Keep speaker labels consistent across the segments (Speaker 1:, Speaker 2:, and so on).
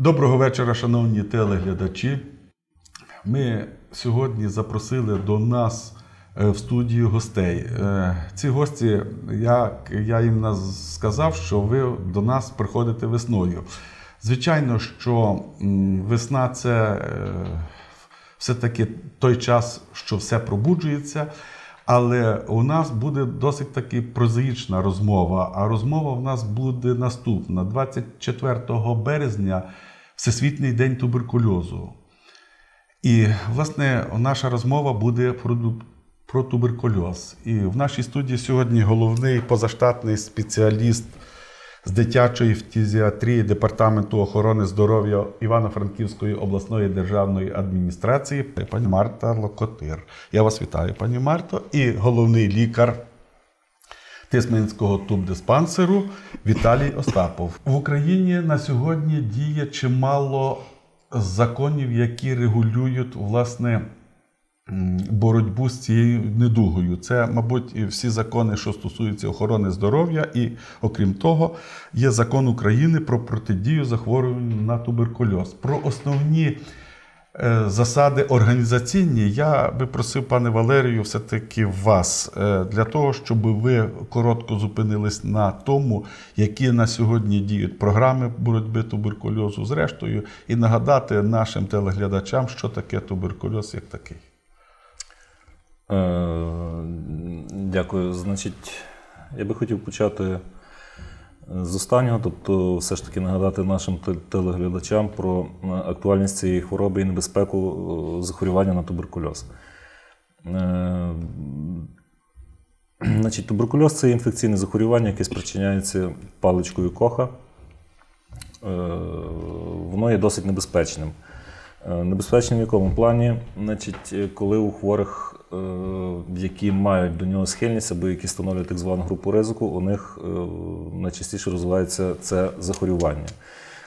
Speaker 1: Доброго вечора, шановні телеглядачі. Ми сьогодні запросили до нас е, в студію гостей. Е, Ці гості, як я їм сказав, що ви до нас приходите весною. Звичайно, що весна це е, все-таки той час, що все пробуджується. Але у нас буде досить таки прозаїчна розмова. А розмова у нас буде наступна: 24 березня Всесвітній день туберкульозу. І, власне, наша розмова буде про, про туберкульоз. І в нашій студії сьогодні головний позаштатний спеціаліст з дитячої фтизіатрії Департаменту охорони здоров'я Івано-Франківської обласної державної адміністрації, пані Марта Локотир. Я вас вітаю, пані Марто, і головний лікар Тисменського тубдиспансеру Віталій Остапов. В Україні на сьогодні діє чимало законів, які регулюють власне боротьбу з цією недугою. Це, мабуть, всі закони, що стосуються охорони здоров'я, і окрім того, є закон України про протидію захворюванню на туберкульоз. Про основні засади організаційні я би просив, пане Валерію, все-таки вас е, для того, щоб ви коротко зупинились на тому, які на сьогодні діють програми боротьби туберкульозу, зрештою, і нагадати нашим телеглядачам, що таке туберкульоз як такий.
Speaker 2: Е, Дякую. Значить, я би хотів почати е, з останнього, тобто, все ж таки нагадати нашим телеглядачам про е, актуальність цієї хвороби і небезпеку е, захворювання на туберкульоз. Е, Значить, туберкульоз це інфекційне захворювання, яке спричиняється паличкою коха. Воно є досить небезпечним. Небезпечним в якому плані? Значить, коли у хворих, які мають до нього схильність або які становлять так звану групу ризику, у них е, найчастіше розвивається це захворювання.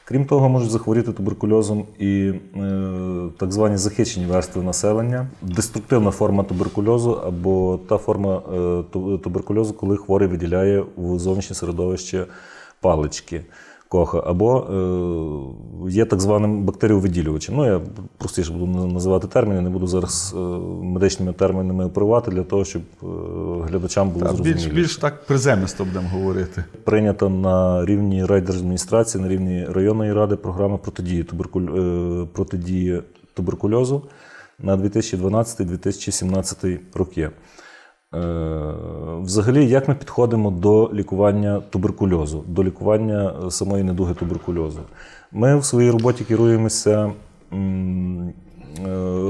Speaker 2: Крім того, можуть захворіти туберкульозом і е, так звані захищені верстви населення, деструктивна форма туберкульозу або та форма е, туберкульозу, коли хворий виділяє в зовнішнє середовище палички коха, або е, є так званим бактеріовиділювачем. Ну, я простіше буду називати терміни, не буду зараз е, медичними термінами оперувати для того, щоб е, глядачам було зрозуміло.
Speaker 1: більш, більш так приземисто будемо говорити.
Speaker 2: Прийнята на рівні райдержадміністрації, на рівні районної ради програма протидії, туберкуль... е, протидії туберкульозу на 2012-2017 роки. Е, Взагалі, як ми підходимо до лікування туберкульозу, до лікування е, самої недуги туберкульозу? Ми в своїй роботі керуємося е,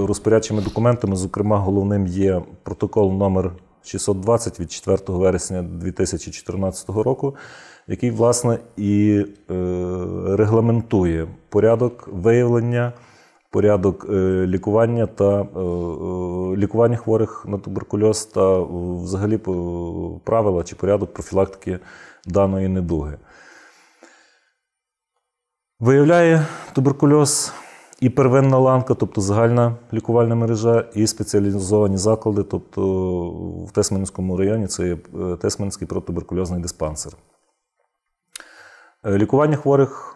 Speaker 2: розпорядчими документами. Зокрема, головним є протокол номер 620 від 4 вересня 2014 року, який, власне, і регламентує порядок виявлення порядок е, лікування та е, е, лікування хворих на туберкульоз та взагалі правила чи порядок профілактики даної недуги. Виявляє туберкульоз і первинна ланка, тобто загальна лікувальна мережа, і спеціалізовані заклади, тобто в Тесменському районі це є Тесменський протитуберкульозний диспансер. Лікування хворих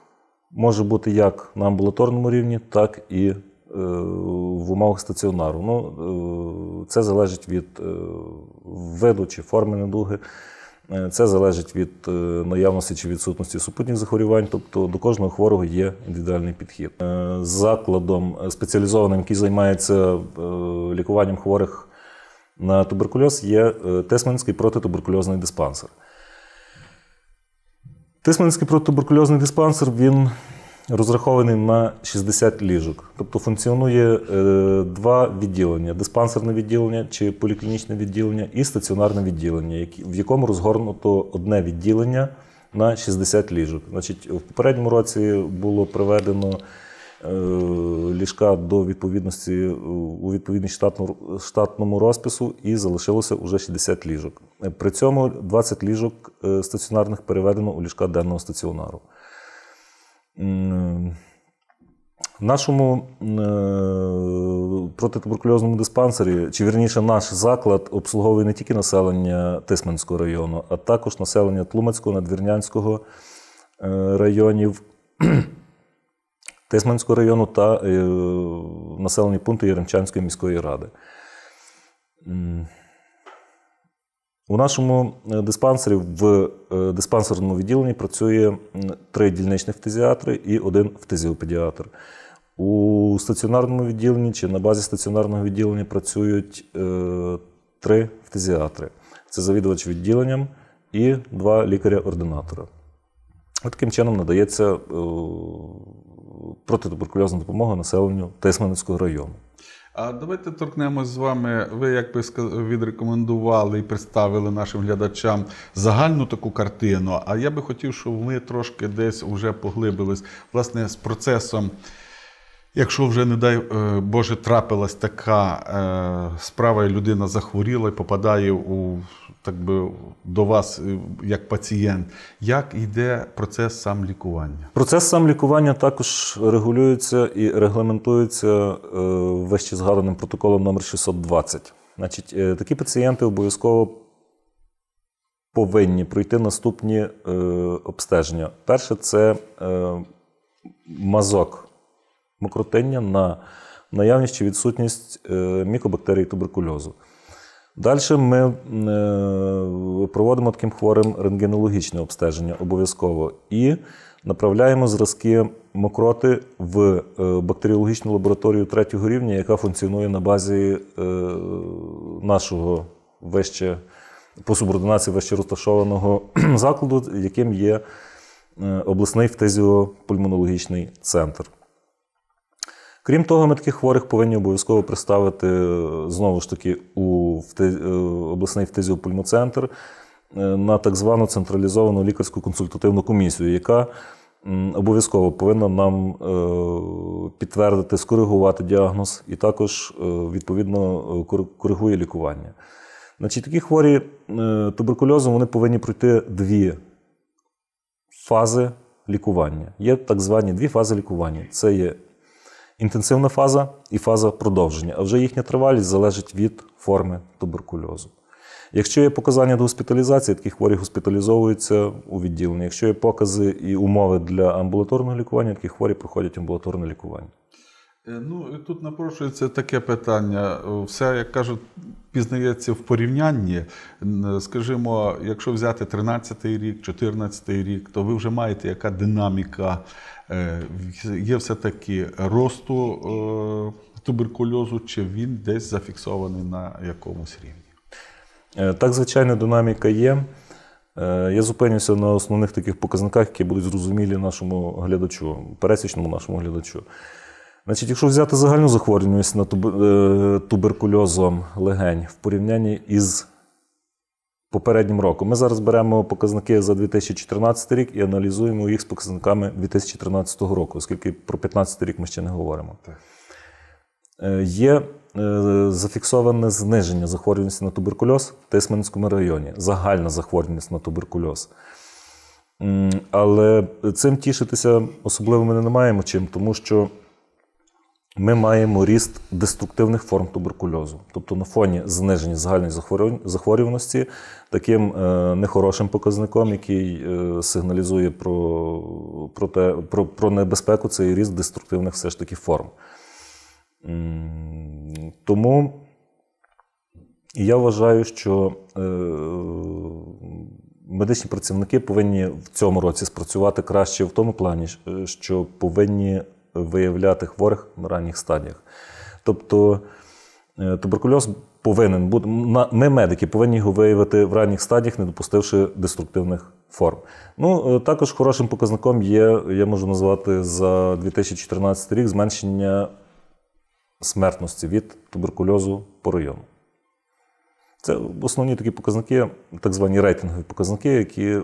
Speaker 2: може бути як на амбулаторному рівні, так і е, в умовах стаціонару. Ну, е, це залежить від е, виду чи форми недуги. Це залежить від наявності чи відсутності супутніх захворювань, тобто до кожного хворого є індивідуальний підхід. Закладом спеціалізованим, який займається лікуванням хворих на туберкульоз, є Тесменський протитуберкульозний диспансер. Тисменський протитуберкульозний диспансер він розрахований на 60 ліжок. Тобто функціонує е, два відділення: диспансерне відділення чи поліклінічне відділення і стаціонарне відділення, в якому розгорнуто одне відділення на 60 ліжок. Значить, в попередньому році було приведено е, ліжка до відповідності у відповідність штатному розпису і залишилося вже 60 ліжок. При цьому 20 ліжок е, стаціонарних переведено у ліжка денного стаціонару. В нашому е, протитуберкульозному диспансері, чи вірніше, наш заклад обслуговує не тільки населення Тисменського району, а також населення Тлумацького, Надвірнянського е, районів, Тисменського району та населені пункти Яремчанської міської ради. У нашому е, диспансері в е, диспансерному відділенні працює три дільничних фтизіатри і один фтизіопедіатр. У стаціонарному відділенні чи на базі стаціонарного відділення працюють е, три фтизіатри. Це завідувач відділенням і два лікаря-ординатора. Таким чином надається протитуберкульозна допомога населенню Тисменницького району.
Speaker 1: А давайте торкнемось з вами. Ви як би відрекомендували і представили нашим глядачам загальну таку картину. А я би хотів, щоб ми трошки десь вже поглибились власне з процесом. Якщо вже, не дай е, Боже, трапилась така е, справа, і людина захворіла і попадає у, так би, до вас е, як пацієнт, як йде процес сам лікування?
Speaker 2: Процес сам лікування також регулюється і регламентується вище згаданим протоколом номер 620. Значить, е, такі пацієнти обов'язково повинні пройти наступні е, обстеження. Перше це мазок мокротиння на наявність чи відсутність мікобактерій туберкульозу. Далі ми е, проводимо таким хворим рентгенологічне обстеження обов'язково і направляємо зразки мокроти в е, бактеріологічну лабораторію третього рівня, яка функціонує на базі е, нашого вище по субординації вище розташованого закладу, яким є обласний фтизіопульмонологічний центр. Крім того, ми таких хворих повинні обов'язково представити е, знову ж таки у е, обласний фтизіопульмоцентр е, на так звану централізовану лікарську консультативну комісію, яка обов'язково повинна нам підтвердити, скоригувати діагноз і також відповідно коригує лікування. Значить, такі хворі туберкульозом вони повинні пройти дві фази лікування. Є так звані дві фази лікування. Це є інтенсивна фаза і фаза продовження, а вже їхня тривалість залежить від форми туберкульозу. Якщо є показання до госпіталізації, такі хворі госпіталізовуються у відділенні. Якщо є покази і умови для амбулаторного лікування, такі хворі проходять амбулаторне лікування.
Speaker 1: Е, Ну, тут напрошується таке питання. Все, як кажуть, пізнається в порівнянні. Скажімо, якщо взяти 13-й рік, 14-й рік, то ви вже маєте яка динаміка є все-таки росту е, туберкульозу, чи він десь зафіксований на якомусь рівні?
Speaker 2: Е, Так, звичайно, динаміка є. Е, Я зупинюся на основних таких показниках, які будуть зрозумілі нашому глядачу, пересічному нашому глядачу. Значить, якщо взяти загальну захворюваність на е, туберкульозом легень в порівнянні із попереднім роком, ми зараз беремо показники за 2014 рік і аналізуємо їх з показниками 2013 року, оскільки про 2015 рік ми ще не говоримо.
Speaker 1: Так.
Speaker 2: Е, Є е, зафіксоване зниження захворюваності на туберкульоз в Тисменському районі, загальна захворюваність на туберкульоз. Але цим тішитися особливо ми не маємо чим, тому що ми маємо ріст деструктивних форм туберкульозу. Тобто на фоні зниження загальної захворюваності, таким е, нехорошим показником, який е, сигналізує про, про, те, про, про небезпеку, це і ріст деструктивних все ж таки форм. Тому я вважаю, що е, медичні працівники повинні в цьому році спрацювати краще в тому плані, що повинні виявляти хворих на ранніх стадіях. Тобто е, туберкульоз повинен бути. Ми, медики, повинні його виявити в ранніх стадіях, не допустивши деструктивних форм. Ну, е, також хорошим показником є, я можу назвати за 2014 рік зменшення смертності від туберкульозу по району. Це основні такі показники, так звані рейтингові показники, які, е,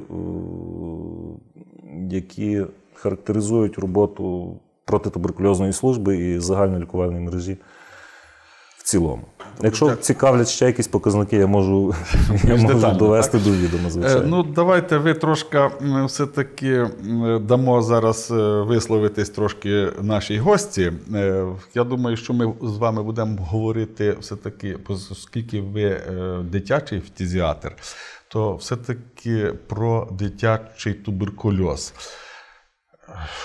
Speaker 2: які характеризують роботу протитуберкульозної служби і загальної лікувальної мережі в цілому. Якщо
Speaker 1: дякую.
Speaker 2: цікавлять ще якісь показники, я можу, я можу
Speaker 1: детально,
Speaker 2: довести до відома,
Speaker 1: Е,
Speaker 2: звичайно.
Speaker 1: Ну, давайте ви трошки все-таки дамо зараз е, висловитись трошки нашій гості. Е, Я думаю, що ми з вами будемо говорити все-таки, оскільки ви дитячий фтизіатр, то все-таки про дитячий туберкульоз.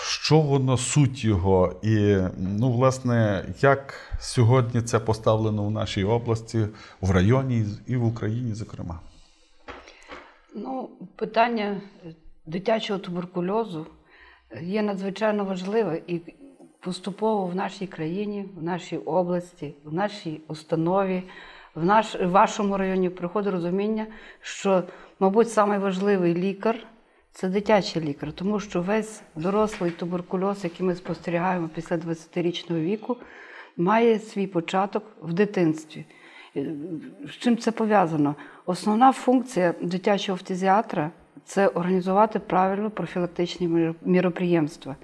Speaker 1: Що воно суть його, і ну, власне, як сьогодні це поставлено в нашій області, в районі і в Україні, зокрема.
Speaker 3: Ну, питання дитячого туберкульозу є надзвичайно важливе і поступово в нашій країні, в нашій області, в нашій установі, в наш, в вашому районі приходить розуміння, що, мабуть, найважливий лікар це дитячий лікар, тому що весь дорослий туберкульоз, який ми спостерігаємо після 20-річного віку, має свій початок в дитинстві. З чим це пов'язано? Основна функція дитячого фтизіатра це організувати правильно профілактичні міроприємства.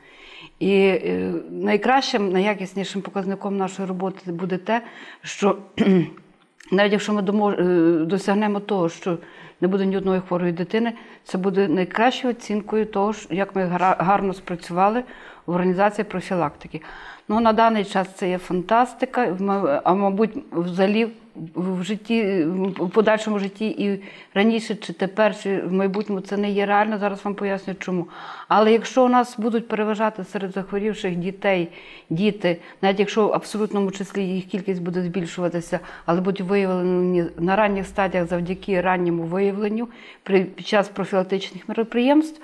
Speaker 3: І е, найкращим, найякіснішим показником нашої роботи буде те, що навіть якщо ми е, досягнемо того, що не буде ні одної хворої дитини, це буде найкращою оцінкою того, як ми гарно спрацювали в організації профілактики. Ну, на даний час це є фантастика, а мабуть, взагалі в житті, в подальшому житті і раніше, чи тепер, чи в майбутньому це не є реально. Зараз вам поясню, чому. Але якщо у нас будуть переважати серед захворівших дітей, діти, навіть якщо в абсолютному числі їх кількість буде збільшуватися, але будуть виявлені на ранніх стадіях завдяки ранньому виявленню під час профілактичних мероприємств,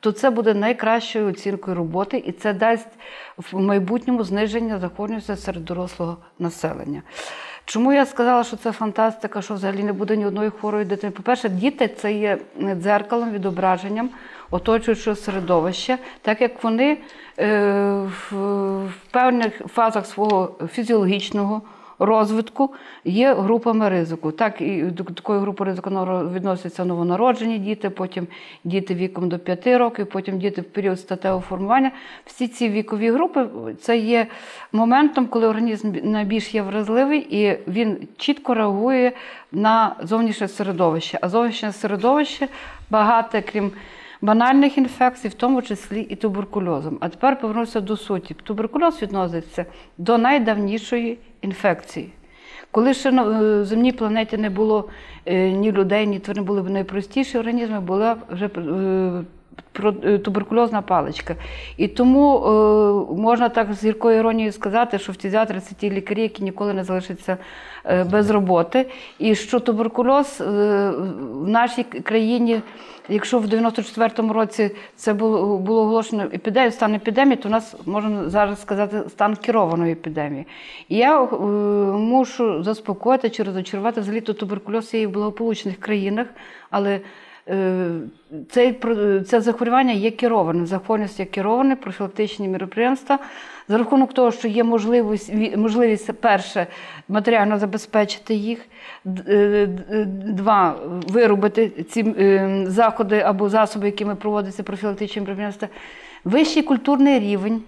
Speaker 3: то це буде найкращою оцінкою роботи, і це дасть в майбутньому зниження захворюваності серед дорослого населення. Чому я сказала, що це фантастика, що взагалі не буде ні одної хворої дитини? По-перше, діти це є дзеркалом, відображенням оточуючого середовища, так як вони е, в певних фазах свого фізіологічного розвитку є групами ризику. Так і до такої групи ризику відносяться новонароджені діти, потім діти віком до 5 років, потім діти в період статевого формування. Всі ці вікові групи це є моментом, коли організм найбільш є вразливий і він чітко реагує на зовнішнє середовище. А зовнішнє середовище багате, крім банальних інфекцій, в тому числі і туберкульозом. А тепер повернуся до суті. Туберкульоз відноситься до найдавнішої інфекції. Коли ще на е, земній планеті не було е, ні людей, ні тварин, були б найпростіші організми, була вже е, туберкульозна паличка. І тому е, можна так з гіркою іронією сказати, що в фтизіатри це ті лікарі, які ніколи не залишаться е, без роботи. І що туберкульоз е, в нашій країні, якщо в 94-му році це було, було оголошено епідемію, стан епідемії, то у нас можна зараз сказати стан керованої епідемії. І я е, мушу заспокоїти чи розочарувати взагалі то туберкульоз є в благополучних країнах, але Е, Цей, це захворювання є керованим. Захворюваність є кероване, профілактичні міроприємства. За рахунок того, що є можливість, можливість перше, матеріально забезпечити їх, е, д- два, виробити ці е, заходи або засоби, якими проводяться профілактичні міроприємства, вищий культурний рівень.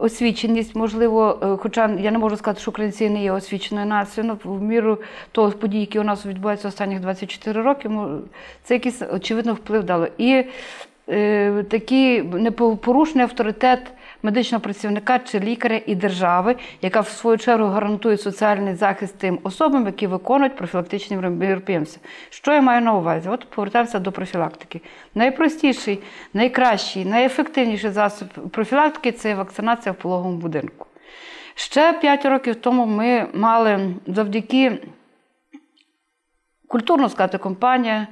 Speaker 3: Освіченість, можливо, е, хоча я не можу сказати, що українці не є освіченою нацією, але в міру того подій, які у нас відбуваються останніх 24 роки, це якийсь очевидно вплив дало. І е, такий непорушний авторитет медичного працівника чи лікаря і держави, яка в свою чергу гарантує соціальний захист тим особам, які виконують профілактичні мероприємства. Що я маю на увазі? От повертаємося до профілактики. Найпростіший, найкращий, найефективніший засіб профілактики це вакцинація в пологовому будинку. Ще 5 років тому ми мали завдяки культурно сказати, компанія.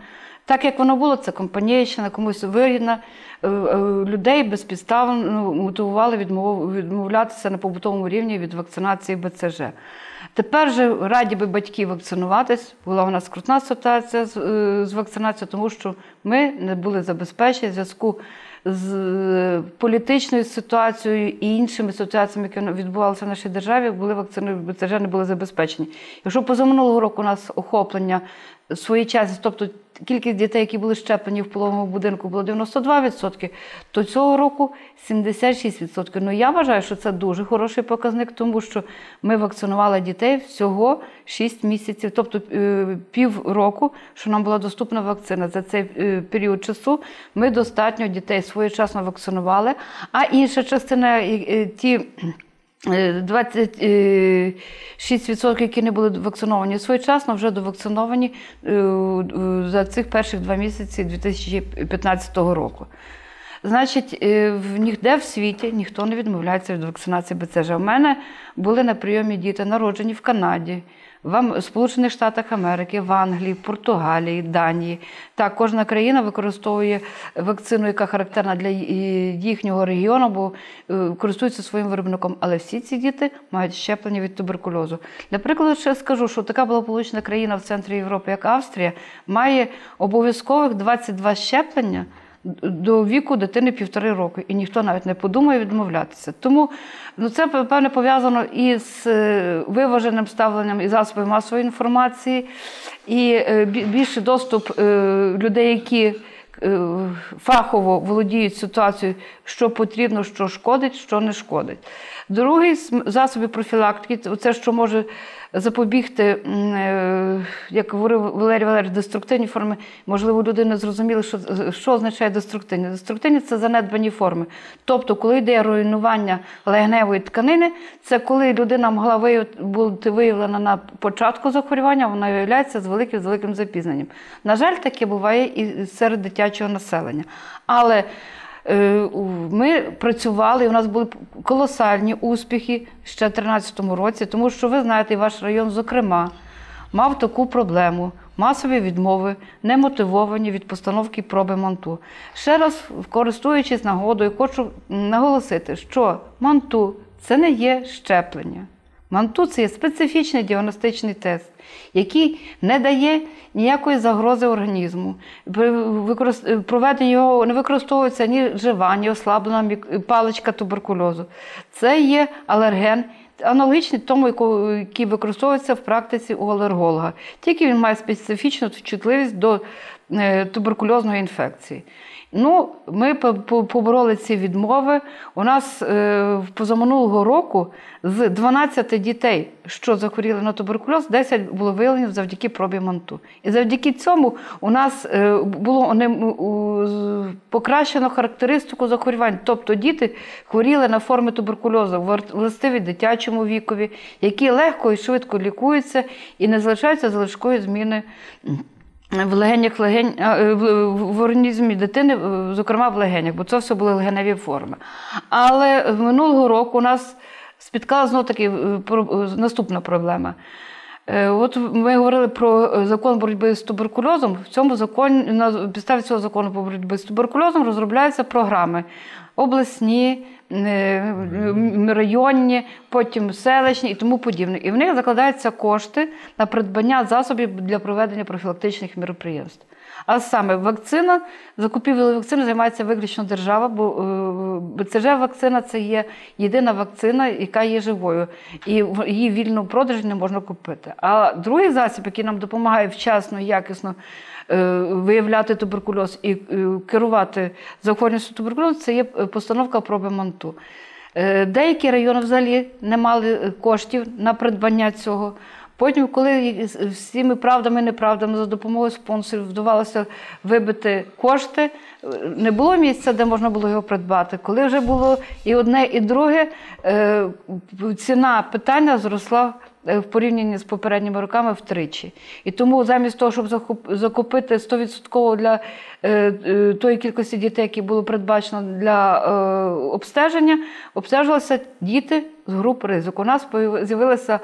Speaker 3: Так як воно було, це компанійщина, комусь вигідно. Е, е, Людей безпідставно мотивували відмовлятися на побутовому рівні від вакцинації БЦЖ. Тепер же раді би батьки вакцинуватись. Була у нас скрутна ситуація з, е, з вакцинацією, тому що ми не були забезпечені в зв'язку з політичною ситуацією і іншими ситуаціями, які відбувалися в нашій державі, були вакцини БЦЖ не були забезпечені. Якщо позаминулого року у нас охоплення своєчасність, тобто кількість дітей, які були щеплені в пологовому будинку, було 92%, то цього року 76%. Ну я вважаю, що це дуже хороший показник, тому що ми вакцинували дітей всього 6 місяців, тобто е, півроку, що нам була доступна вакцина. За цей е, період часу ми достатньо дітей своєчасно вакцинували. А інша частина, е, ті. Е, 26%, які не були вакциновані своєчасно, вже довакциновані е, е, за цих перших два місяці 2015 року. Значить, е, ніде в світі ніхто не відмовляється від вакцинації БЦЖ. У мене були на прийомі діти, народжені в Канаді, в Сполучених Штатах Америки, в Англії, Португалії, Данії. Так, кожна країна використовує вакцину, яка характерна для їхнього регіону, бо е, користуються своїм виробником. Але всі ці діти мають щеплення від туберкульозу. Для прикладу, ще скажу, що така благополучна країна в центрі Європи, як Австрія, має обов'язкових 22 щеплення до віку дитини півтори роки, і ніхто навіть не подумає відмовлятися. Тому ну, це певне пов'язано і з е, виваженим ставленням і засобів масової інформації, і е, більший доступ е, людей, які фахово володіють ситуацією, що потрібно, що шкодить, що не шкодить. Другий з засобів профілактики це що може запобігти, е, як говорив Валерій Валерійович, деструктивні форми. Можливо, люди не зрозуміли, що, що означає деструктивні. Деструктивні це занедбані форми. Тобто, коли йде руйнування легеневої тканини, це коли людина могла бути виявлена на початку захворювання, вона виявляється з великим з великим запізненням. На жаль, таке буває і серед дитячого населення. Але Ми працювали, у нас були колосальні успіхи ще в 2013 році, тому що ви знаєте, ваш район, зокрема, мав таку проблему. Масові відмови, немотивовані від постановки проби манту. Ще раз, користуючись нагодою, хочу наголосити, що манту це не є щеплення. Манту це є специфічний діагностичний тест, який не дає ніякої загрози організму. Проведення його не використовується ні жива, ні ослаблена паличка туберкульозу. Це є алерген, аналогічний тому, який використовується в практиці у алерголога. Тільки він має специфічну чутливість до е, туберкульозної інфекції. Ну, ми по- по- побороли ці відмови. У нас е, позаминулого року з 12 дітей, що захворіли на туберкульоз, 10 було виявлено завдяки пробі манту. І завдяки цьому у нас е, було покращено характеристику захворювань. Тобто діти хворіли на форми туберкульозу, властиві дитячому вікові, які легко і швидко лікуються і не залишаються залишкові зміни. В легенях легень, е, в, організмі дитини, е, зокрема в легенях, бо це все були легеневі форми. Але минулого року у нас спіткала знов таки е, наступна проблема. Е, От ми говорили про е, закон боротьби з туберкульозом. В цьому законі на підставі цього закону по боротьби з туберкульозом розробляються програми обласні, е, районні, потім селищні і тому подібне. І в них закладаються кошти на придбання засобів для проведення профілактичних мероприємств. А саме вакцина, закупівлею вакцини займається виключно держава, бо е, БЦЖ вакцина це є єдина вакцина, яка є живою, і її вільно в продажі не можна купити. А другий засіб, який нам допомагає вчасно якісно е, виявляти туберкульоз і е, керувати захворюваністю туберкульозу, це є постановка проби манту. Деякі райони взагалі не мали коштів на придбання цього. Потім, коли всіми правдами і неправдами за допомогою спонсорів вдавалося вибити кошти, е, не було місця, де можна було його придбати. Коли вже було і одне, і друге, е, ціна питання зросла е, в порівнянні з попередніми роками втричі. І тому замість того, щоб закупити 100% для тої кількості дітей, які було передбачено для обстеження, обстежувалися діти з груп ризику. У нас о,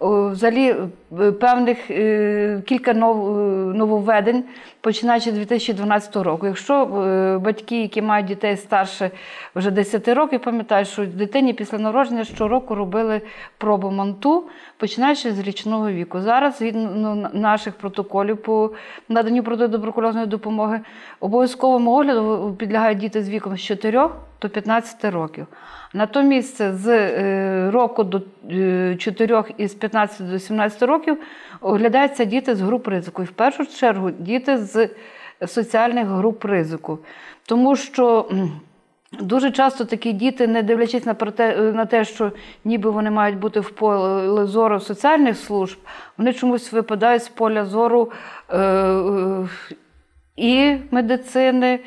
Speaker 3: взагалі е, певних е, кілька нов, е, нововведень, починаючи з 2012 року. Якщо е, батьки, які мають дітей старше вже 10 років, пам'ятають, що дитині після народження щороку робили пробу манту, починаючи з річного віку. Зараз, згідно наших протоколів по наданню протитуберкульозної допомоги, обов'язковому огляду підлягають діти з віком з 4 до 15 років. Натомість з е, року до е, 4 і з 15 до 17 років оглядаються діти з груп ризику. І в першу чергу діти з соціальних груп ризику. Тому що Дуже часто такі діти, не дивлячись на те, на те, що ніби вони мають бути в полі зору соціальних служб, вони чомусь випадають з поля зору е, е, і медицини,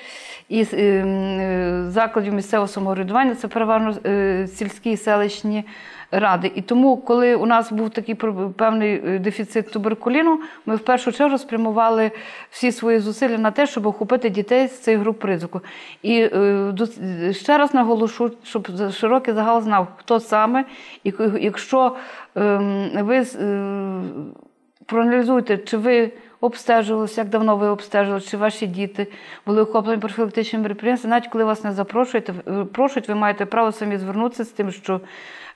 Speaker 3: і е, закладів місцевого самоврядування, це переважно е, сільські і селищні ради. І тому, коли у нас був такий певний е, дефіцит туберкуліну, ми в першу чергу спрямували всі свої зусилля на те, щоб охопити дітей з цих груп ризику. І е, ще раз наголошу, щоб широкий загал знав, хто саме, і якщо ем, ви е, проаналізуйте, чи ви обстежувалися, як давно ви обстежувалися, чи ваші діти були охоплені профілактичним мероприємством. Навіть коли вас не запрошують, е, ви маєте право самі звернутися з тим, що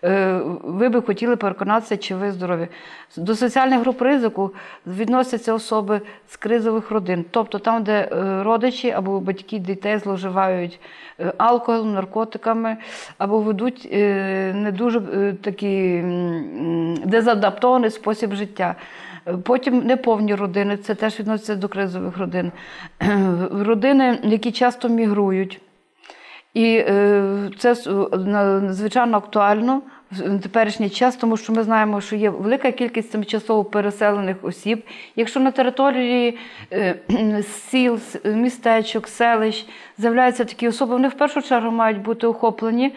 Speaker 3: е, ви би хотіли переконатися, чи ви здорові. До соціальних груп ризику відносяться особи з кризових родин, тобто там, де е, родичі або батьки дітей зловживають алкоголем, наркотиками, або ведуть не дуже такий дезадаптований спосіб життя. Потім неповні родини, це теж відноситься до кризових родин. Родини, які часто мігрують. І е, це надзвичайно актуально в теперішній час, тому що ми знаємо, що є велика кількість тимчасово переселених осіб. Якщо на території е, сіл, містечок, селищ з'являються такі особи, вони в першу чергу мають бути охоплені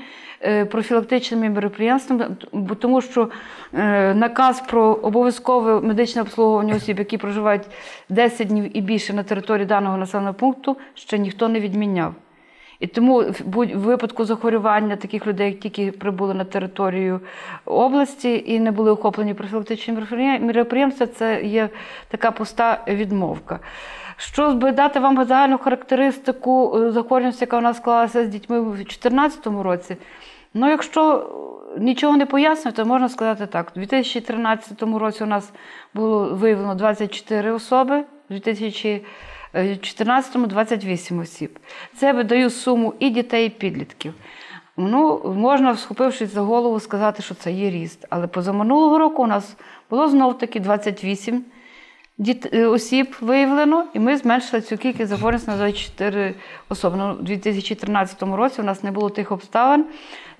Speaker 3: профілактичними мероприємствами, тому що е, наказ про обов'язкове медичне обслуговування осіб, які проживають 10 днів і більше на території даного населеного пункту, ще ніхто не відміняв. І тому в випадку захворювання таких людей, які тільки прибули на територію області і не були охоплені профілактичними мероприєм- мероприємствами, це є така пуста відмовка. Що би дати вам загальну характеристику е, захворюваності, яка у нас склалася з дітьми в 2014 році? Ну, якщо нічого не пояснювати, то можна сказати так. У 2013 році у нас було виявлено 24 особи, у 2014 28 осіб. Це видаю суму і дітей, і підлітків. Ну, можна, схопившись за голову, сказати, що це є ріст. Але позаминулого року у нас було знов таки 28 діт... е, осіб виявлено, і ми зменшили цю кількість захворюваності на 24 особи. Ну, у 2013 році у нас не було тих обставин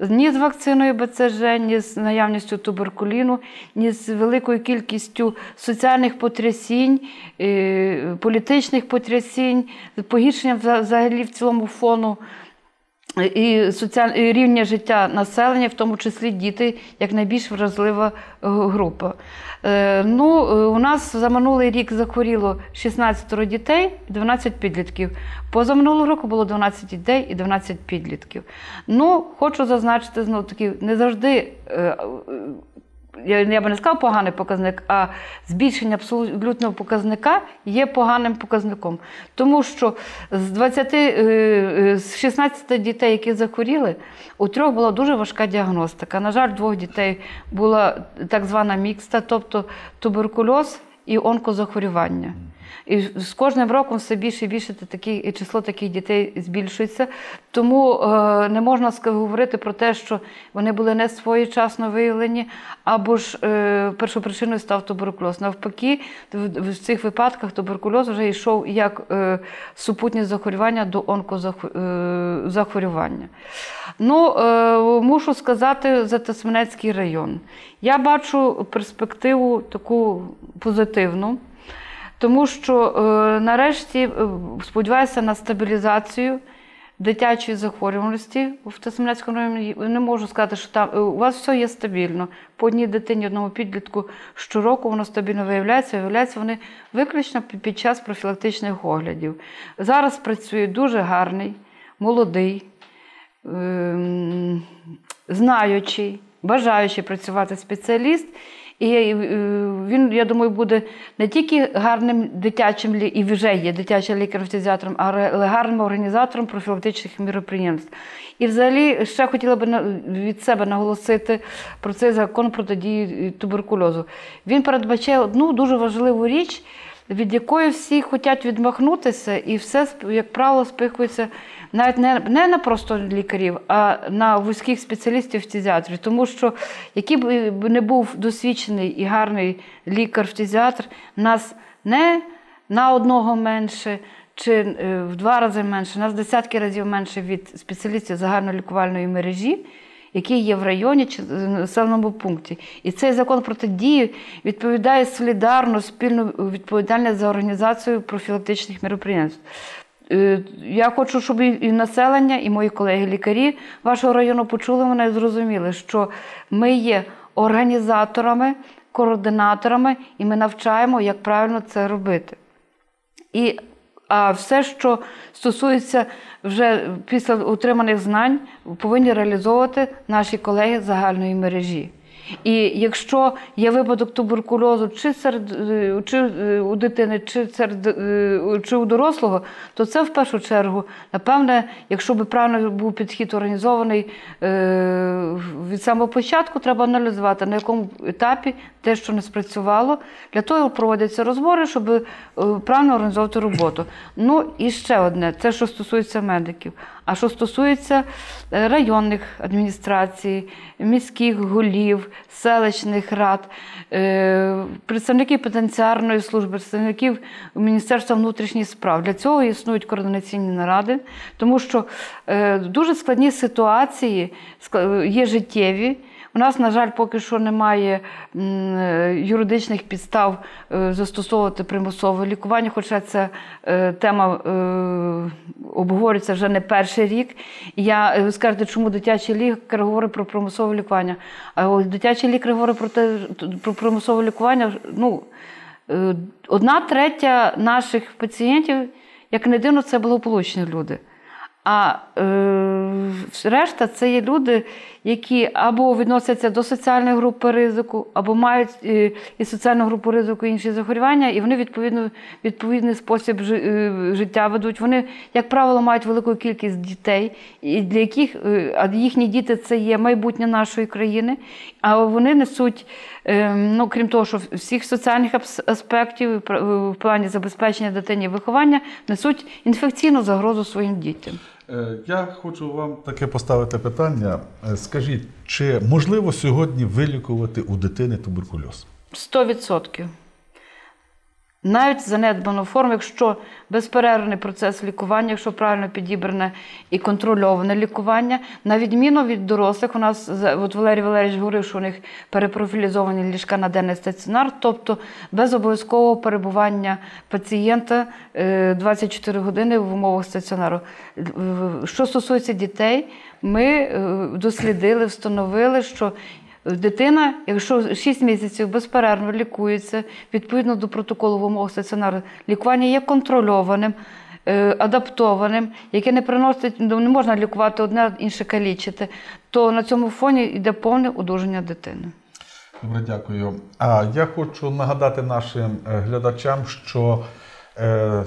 Speaker 3: ні з вакциною БЦЖ, ні з наявністю туберкуліну, ні з великою кількістю соціальних потрясінь, е, політичних потрясінь, погіршення вза- взагалі в цілому фону і соціаль... і рівня життя населення, в тому числі діти, як найбільш вразлива е, група. Е, Ну, е, у нас за минулий рік захворіло 16 дітей 12 підлітків. Позаминулого року було 12 дітей і 12 підлітків. Ну, хочу зазначити знову таки, не завжди. Я, я би не сказав поганий показник, а збільшення абсолютного показника є поганим показником. Тому що з 20, е, е, з 16 дітей, які захворіли, у трьох була дуже важка діагностика. На жаль, двох дітей була так звана мікста, тобто туберкульоз і онкозахворювання. І з кожним роком все більше і більше такі, і число таких дітей збільшується. Тому е, не можна говорити про те, що вони були не своєчасно виявлені, або ж е, першопричиною став туберкульоз. Навпаки, в, в цих випадках туберкульоз вже йшов як е, супутнє захворювання до онкозахворювання. Ну, е, мушу сказати за Тисменецький район. Я бачу перспективу таку позитивну. Тому що е, нарешті е, сподіваюся на стабілізацію дитячої захворюваності в Тисменецькому районі. Не можу сказати, що там е, у вас все є стабільно. По одній дитині, одному підлітку щороку воно стабільно виявляється. Виявляється вони виключно під- під час профілактичних оглядів. Зараз працює дуже гарний, молодий, ем, знаючий, бажаючий працювати спеціаліст. І е, він, я думаю, буде не тільки гарним дитячим і вже є дитячим лікарем-фтизіатром, але гарним організатором профілактичних міроприємств. І взагалі ще хотіла би від себе наголосити про цей закон протидії туберкульозу. Він передбачає одну дуже важливу річ, від якої всі хочуть відмахнутися, і все, як правило, спихується навіть не, не на просто лікарів, а на вузьких спеціалістів фтизіатрів. Тому що який б не був досвідчений і гарний лікар-фтизіатр, нас не на одного менше. Чи е, в два рази менше, нас десятки разів менше від спеціалістів загальнолікувальної мережі. який є в районі чи населеному пункті. І цей закон протидії відповідає солідарно, спільну відповідальність за організацію профілактичних мероприємств. Е, Я хочу, щоб і населення, і мої колеги-лікарі вашого району почули мене і зрозуміли, що ми є організаторами, координаторами, і ми навчаємо, як правильно це робити. І а все, що стосується вже після отриманих знань, повинні реалізовувати наші колеги загальної мережі. І якщо є випадок туберкульозу чи серед е, чи е, у дитини, чи серед е, чи у дорослого, то це в першу чергу, напевне, якщо би правильно був підхід організований від самого початку, треба аналізувати, на якому етапі те, що не спрацювало. Для того проводяться розбори, щоб правильно організовувати роботу. Ну і ще одне, це що стосується медиків. А що стосується е, районних адміністрацій, міських голів, селищних рад, е, представників пенітенціарної служби, представників Міністерства внутрішніх справ. Для цього існують координаційні наради, тому що е, дуже складні ситуації є життєві. У нас, на жаль, поки що немає юридичних підстав е, застосовувати примусове лікування, хоча ця е, тема е, обговорюється вже не перший рік. Я ви скажете, чому дитячий лікар говорить про примусове лікування? А дитячий лікар говорить про те, про примусове лікування. Ну, одна третя наших пацієнтів, як не дивно, це благополучні люди. А е, решта це є люди, які або відносяться до соціальної групи ризику, або мають е, і соціальну групу ризику і інші захворювання, і вони відповідно відповідний спосіб жи- е, життя ведуть. Вони, як правило, мають велику кількість дітей, і для яких е, їхні діти це є майбутнє нашої країни. А вони несуть, е, ну крім того, що всіх соціальних аспектів в плані забезпечення дитині виховання несуть інфекційну загрозу своїм дітям.
Speaker 1: Е, Я хочу вам таке поставити питання. Е, Скажіть, чи можливо сьогодні вилікувати у дитини туберкульоз?
Speaker 3: 100%. Навіть занедбану форму, якщо безперервний процес лікування, якщо правильно підібране і контрольоване лікування, на відміну від дорослих, у нас от Валерій Валерійович говорив, що у них перепрофілізовані ліжка на денний стаціонар, тобто без обов'язкового перебування пацієнта е, 24 години в умовах стаціонару. Е, Що стосується дітей, ми е, дослідили, встановили, що Дитина, якщо 6 місяців безперервно лікується відповідно до протоколу в умовах стаціонару, лікування є контрольованим, е, адаптованим, яке не приносить, ну, не можна лікувати одне, інше калічити, то на цьому фоні йде повне одужання дитини.
Speaker 1: Добре, дякую. А я хочу нагадати нашим е, глядачам, що е,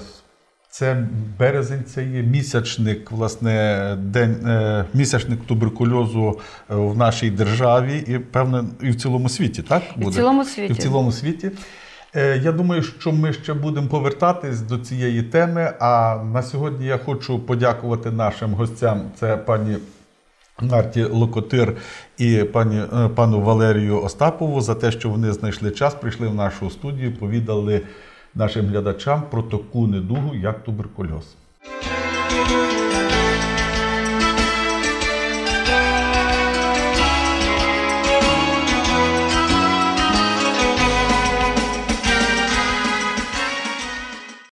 Speaker 1: це березень, це є місячник, власне, день, е, місячник туберкульозу е, в нашій державі і певне і в цілому світі, так?
Speaker 3: І в
Speaker 1: буде?
Speaker 3: цілому
Speaker 1: І в цілому світі. Я думаю, що ми ще будемо повертатись до цієї теми. А на сьогодні я хочу подякувати нашим гостям. Це пані Нарті Локотир і пані, е, пану Валерію Остапову за те, що вони знайшли час, прийшли в нашу студію, повідали нашим глядачам про таку недугу, як туберкульоз.